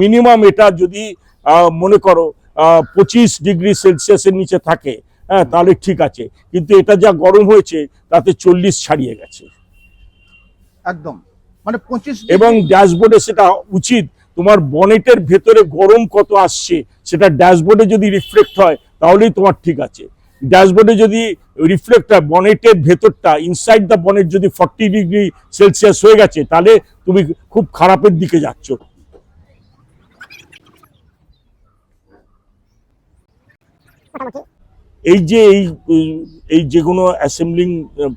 Minimum এটা যদি মনে করো পঁচিশ ডিগ্রি সেলসিয়াসের নিচে থাকে হ্যাঁ তাহলে ঠিক আছে। কিন্তু এটা যা গরম হয়েছে তাতে চল্লিশ ছাড়িয়ে গেছে। একদম। মানে পঁচিশ এবং ড্যাশবোর্ডে সেটা উচিত তোমার বনেটের ভেতরে গরম কত আসছে সেটা ড্যাশবোর্ডে যদি রিফ্লেক্ট হয় তাহলেই তোমার ঠিক আছে। ড্যাশবোর্ডে যদি রিফ্লেক্ট হয় বনেটের ভেতরটা ইনসাইড দ্য বনেট যদি ফর্টি ডিগ্রি সেলসিয়াস হয়ে গেছে তাহলে তুমি খুব খারাপের দিকে যাচ্ছ। এই যে এই এই যে কোনো অ্যাসেম্বলিং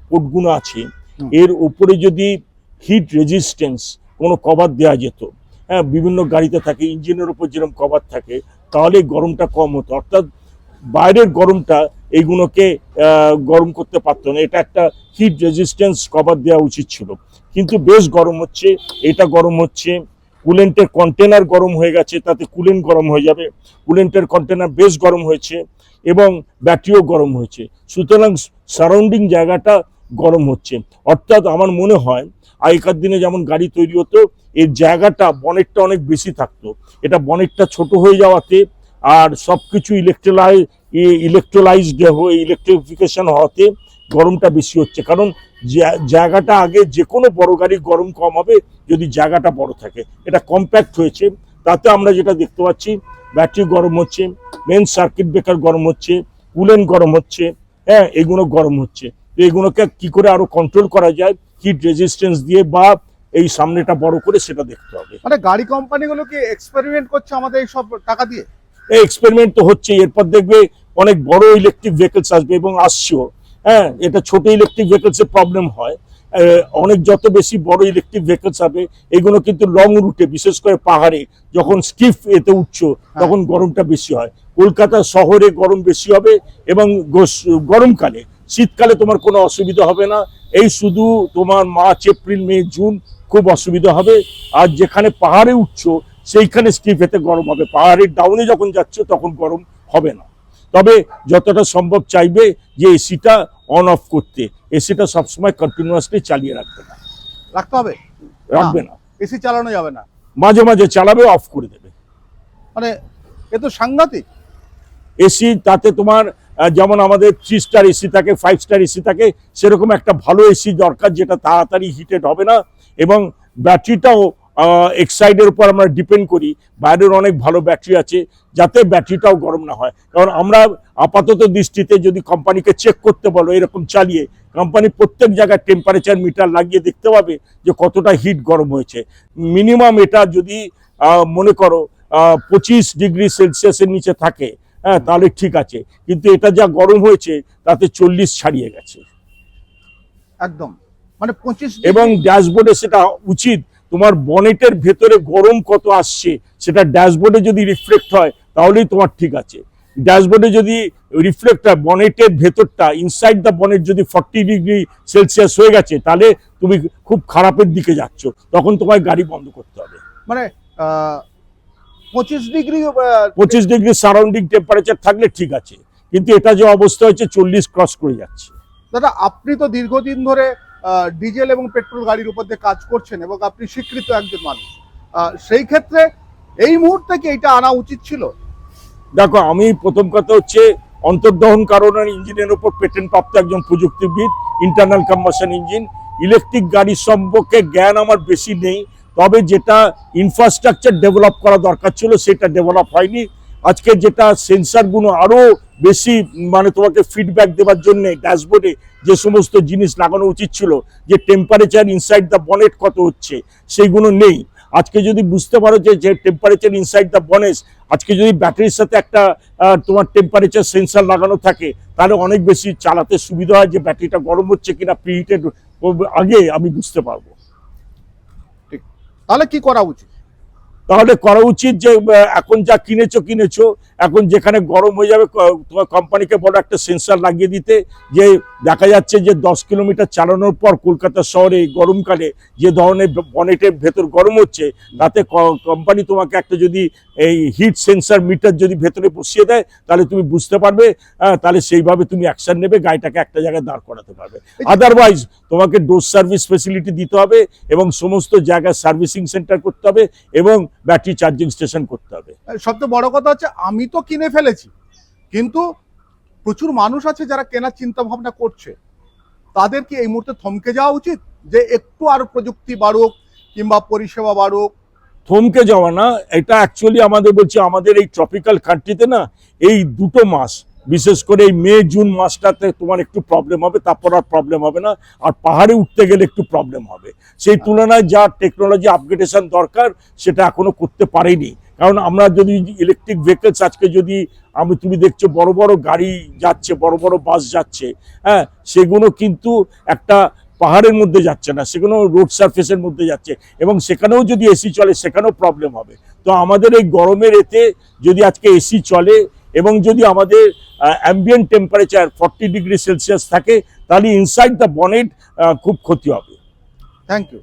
পোর্টগুলো আছে এর উপরে যদি হিট রেজিস্ট্যান্স কোনো কভার দেওয়া যেত হ্যাঁ বিভিন্ন গাড়িতে থাকে ইঞ্জিনের উপর যেরকম কভার থাকে তাহলে গরমটা কম হতো। অর্থাৎ বাইরের গরমটা এইগুলোকে আহ, গরম করতে পারতো না। এটা একটা হিট রেজিস্ট্যান্স কভার দেওয়া উচিত ছিল। কিন্তু বেশ গরম হচ্ছে এটা গরম হচ্ছে কুলেন্টের কন্টেনার গরম হয়ে গেছে তাতে কুলেন্ট গরম হয়ে যাবে। কুলেন্টের কন্টেনার বেশ গরম হয়েছে এবং ব্যাটারিও গরম হয়েছে। সুতরাং সারাউন্ডিং জায়গাটা গরম হচ্ছে। অর্থাৎ আমার মনে হয় আগেকার দিনে যেমন গাড়ি তৈরি হতো, এর জায়গাটা বনেটটা অনেক বেশি থাকতো। এটা বনেটটা ছোট হয়ে যাওয়াতে আর সব কিছু ইলেকট্রোলাই ইলেকট্রোলাইজড হয়ে ইলেকট্রিফিকেশন হওয়াতে গরমটা বেশি হচ্ছে। কারণ জায়গাটা আগে যে কোনো বড় গাড়ি গরম কম হবে যদি জায়গাটা বড় থাকে। এটা কম্প্যাক্ট হয়েছে। তাতে আমরা যেটা দেখতে পাচ্ছি ব্যাটারি গরম হচ্ছে মেন সার্কিট ব্রেকার গরম হচ্ছে কুলেন গরম হচ্ছে হ্যাঁ এগুলো গরম হচ্ছে। তো এগুলোকে কি করে আরও কন্ট্রোল করা যায়? হিট রেজিস্ট্যান্স দিয়ে বা এই সামনেটা বড় করে সেটা দেখতে হবে। মানে গাড়ি কোম্পানিগুলো কি এক্সপেরিমেন্ট করছে আমাদের এই সব টাকা দিয়ে? এই এক্সপেরিমেন্ট তো হচ্ছে এরপর দেখবে অনেক বড় ইলেকট্রিক ভেহিকলস আসবে এবং আসছেও। হ্যাঁ এটা ছোট ইলেকট্রিক ভেহিকলস এর প্রবলেম হয়। অনেক যত বেশি বড় ইলেকট্রিক ভেহিকলস হবে এগুলো কিন্তু লং রুটে বিশেষ করে পাহাড়ে যখন স্টিফ এতে উঠছো তখন গরমটা বেশি হয়। কলকাতা শহরে গরম বেশি হবে এবং গরমকালে শীতকালে তোমার কোনো অসুবিধা হবে না। এই শুধু তোমার মার্চ এপ্রিল মে জুন খুব অসুবিধা হবে। আর যেখানে পাহাড়ে উঠছো সেইখানে স্টিফ এতে গরম হবে। পাহাড়ের ডাউনে যখন যাচ্ছ তখন গরম হবে না। তবে যতটা সম্ভব চাইবে যে এসিটা অন অফ করতে। এসিটা সবসময় কন্টিনিউয়াসলি চালিয়ে রাখবে না। রাখতে হবে? রাখবে না। এসি চালানো যাবে না। মাঝে মাঝে চালাবে অফ করে দেবে। মানে এ তো সাংঘাতিক। এসি তাতে তোমার যেমন আমাদের থ্রি স্টার এসি থাকে ফাইভ স্টার এসি থাকে সেরকম একটা ভালো এসি দরকার যেটা তাড়াতাড়ি হিটেড হবে না এবং ব্যাটারিটাও এক্সাইডের উপর আমরা ডিপেন্ড করি বাইরের অনেক ভালো ব্যাটারি আছে যাতে ব্যাটারিটাও গরম না হয়। কারণ আমরা আপাতত দৃষ্টিতে যদি কোম্পানিকে চেক করতে বলো এরকম চালিয়ে কোম্পানি প্রত্যেক জায়গায় টেম্পারেচার মিটার লাগিয়ে দেখতে পাবে যে কতটা হিট গরম হয়েছে। মিনিমাম এটা যদি মনে করো পঁচিশ ডিগ্রি সেলসিয়াসের নিচে থাকে হ্যাঁ তাহলে ঠিক আছে। কিন্তু এটা যা গরম হয়েছে তাতে চল্লিশ ছাড়িয়ে গেছে। একদম। মানে পঁচিশ এবং ড্যাশবোর্ডে সেটা উচিত তোমার বনেটের ভেতরে গরম কত আসছে সেটা ড্যাশবোর্ডে যদি রিফ্লেক্ট হয় তাহলেই তোমার ঠিক আছে। ড্যাশবোর্ডে যদি রিফ্লেক্ট হয় বনেটের ভেতরটা ইনসাইড দ্য বনেট যদি ফর্টি ডিগ্রি সেলসিয়াস হয়ে গেছে তাহলে তুমি খুব খারাপের দিকে যাচ্ছ। তখন তোমায় গাড়ি বন্ধ করতে হবে। মানে পঁচিশ ডিগ্রি পঁচিশ ডিগ্রি সারাউন্ডিং টেম্পারেচার থাকলে ঠিক আছে। কিন্তু এটা যে অবস্থা হয়েছে চল্লিশ ক্রস করে যাচ্ছে। দাদা আপনি তো দীর্ঘদিন ধরে ডিজেল এবং পেট্রোল গাড়ির উপর দিয়ে কাজ করছেন এবং আপনি স্বীকৃত একজন মানুষ। সেই ক্ষেত্রে এই মুহূর্তে কি এটা আনা উচিত ছিল? দেখো, আমি প্রথম কথা হচ্ছে অন্তর্দহন কারণের ইঞ্জিনের উপর পেটেন্ট প্রাপ্ত একজন প্রযুক্তিবিদ ইন্টারনাল কম্বাসন ইঞ্জিন ইলেকট্রিক গাড়ির সম্পর্কে জ্ঞান আমার বেশি নেই, তবে যেটা ইনফ্রাস্ট্রাকচার ডেভেলপ করা দরকার ছিল সেটা ডেভেলপ হয়নি। আজকে যেটা সেন্সারগুলো আরও বেশি মানে তোমাকে ফিডব্যাক দেওয়ার জন্য ড্যাশবোর্ডে যে সমস্ত জিনিস লাগানো উচিত ছিল, যে টেম্পারেচার ইনসাইড দ্য বনেট কত হচ্ছে সেইগুলো নেই। আজকে যদি বুঝতে পারো যে যে টেম্পারেচার ইনসাইড দ্য বনেস আজকে যদি ব্যাটারির সাথে একটা তোমার টেম্পারেচার সেন্সার লাগানো থাকে, তাহলে অনেক বেশি চালাতে সুবিধা হয় যে ব্যাটারিটা গরম হচ্ছে কিনা প্রিহিটেড আগে আমি বুঝতে পারব। তাহলে কি করা উচিত? তাহলে করা উচিত যে এখন যা কিনেছো কিনেছো, এখন যেখানে গরম হয়ে যাবে তোমার কোম্পানিকে বড় একটা সেন্সার লাগিয়ে দিতে, যে দেখা যাচ্ছে যে দশ কিলোমিটার চালানোর পর কলকাতা শহরে গরমকালে যে ধরনের বনেটের ভেতর গরম হচ্ছে, তাতে কোম্পানি তোমাকে একটা যদি এই হিট সেন্সার মিটার যদি ভেতরে বসিয়ে দেয়, তাহলে তুমি বুঝতে পারবে তাহলে সেইভাবে তুমি অ্যাকশন নেবে, গাড়িটাকে একটা জায়গায় দাঁড় করাতে পারবে। আদারওয়াইজ তোমাকে ডোজ সার্ভিস ফেসিলিটি দিতে হবে এবং সমস্ত জায়গায় সার্ভিসিং সেন্টার করতে হবে এবং ব্যাটারি চার্জিং স্টেশন করতে হবে। সবচেয়ে বড় কথা হচ্ছে আমি তো কিনে ফেলেছি কিন্তু প্রচুর মানুষ আছে যারা কেনার চিন্তা ভাবনা করছে। তাদের কি এই মুহূর্তে থমকে যাওয়া উচিত? যে একটু আরও প্রযুক্তি বাড়ুক কিংবা পরিষেবা বাড়ুক? থমকে যাওয়া না এটা অ্যাকচুয়ালি আমাদের বলছি আমাদের এই ট্রপিক্যাল কান্ট্রিতে না এই দুটো মাস বিশেষ করে এই মে, জুন মাসটাতে তোমার একটু প্রবলেম হবে, তারপর আর প্রবলেম হবে না। আর পাহাড়ে উঠতে গেলে একটু প্রবলেম হবে। সেই তুলনায় যা টেকনোলজি আপগ্রেডেশন দরকার, সেটা এখনও করতে পারেনি। কারণ আমরা যদি ইলেকট্রিক ভেহিকলস আজকে যদি আমি, তুমি দেখছ বড় বড় গাড়ি যাচ্ছে, বড় বড় বাস যাচ্ছে হ্যাঁ সেগুলো কিন্তু একটা পাহাড়ের মধ্যে যাচ্ছে না, সেগুলো রোড সার্ফেসের মধ্যে যাচ্ছে এবং সেখানেও যদি এসি চলে, সেখানেও প্রবলেম হবে। তো আমাদের এই গরমের এতে যদি আজকে এসি চলে এবং যদি আমাদের ambient temperature forty degree Celsius থাকে, তাহলে ইনসাইড দ্য বনেট খুব ক্ষতি হবে। Thank you